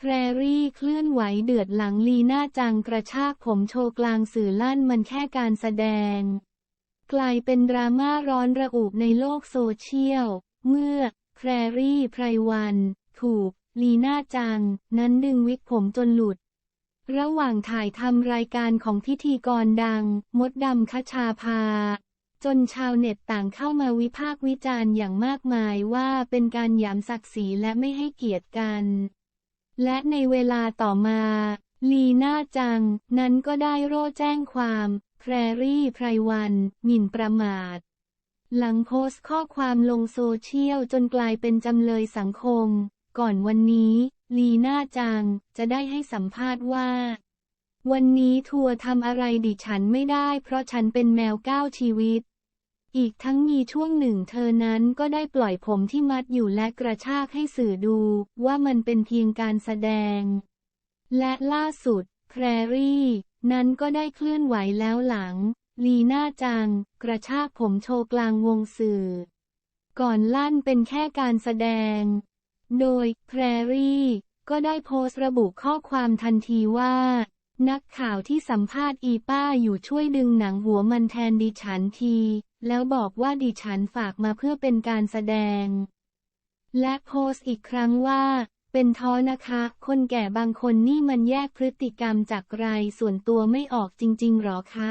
แพรรี่เคลื่อนไหวเดือดหลังลีน่าจังกระชากผมโชว์กลางสื่อลั่นมันแค่การแสดง กลายเป็นดราม่าร้อนระอุในโลกโซเชียล เมื่อ แพรรี่ไพรวัน ถูก ลีน่าจัง นั้นดึงวิกผมจนหลุด ระหว่างถ่ายทำรายการของพิธีกรดัง มดดำคชาภา จนชาวเน็ตต่างเข้ามาวิพากษ์วิจารณ์อย่างมากมายว่าเป็นการหยามศักดิ์ศรีและไม่ให้เกียรติกัน และในเวลาต่อมา ลีน่าจัง นั้นก็ได้โร่แจ้งความแพรรี่ไพรวันหมิ่นประมาท หลังโพสต์ข้อความลงโซเชียลจนกลายเป็นจำเลยสังคม ก่อนวันนี้ ลีน่าจังจะได้ให้สัมภาษณ์ว่า วันนี้ทัวร์ทำอะไรดิฉันไม่ได้เพราะฉันเป็นแมวก้าวชีวิต อีกทั้งมีช่วงหนึ่งเธอนั้นก็ได้ปล่อยผมที่มัดอยู่และกระชากให้สื่อดูว่ามันเป็นเพียงการแสดง และล่าสุด แพรรี่ นั้นก็ได้เคลื่อนไหวแล้วหลัง ลีน่าจัง กระชากผมโชว์กลางวงสื่อ ก่อนลั่นเป็นแค่การแสดง โดย แพรรี่ ก็ได้โพสต์ระบุข้อความทันทีว่า นักข่าวที่สัมภาษณ์อีป้าอยู่ช่วยดึงหนังหัวมันแทนดิฉันที แล้วบอกว่าดิฉันฝากมาเพื่อเป็นการแสดง และโพสต์อีกครั้งว่า เป็นท้อนะคะ คนแก่บางคนนี่มันแยกพฤติกรรมจากไรส่วนตัวไม่ออกจริง ๆหรอคะ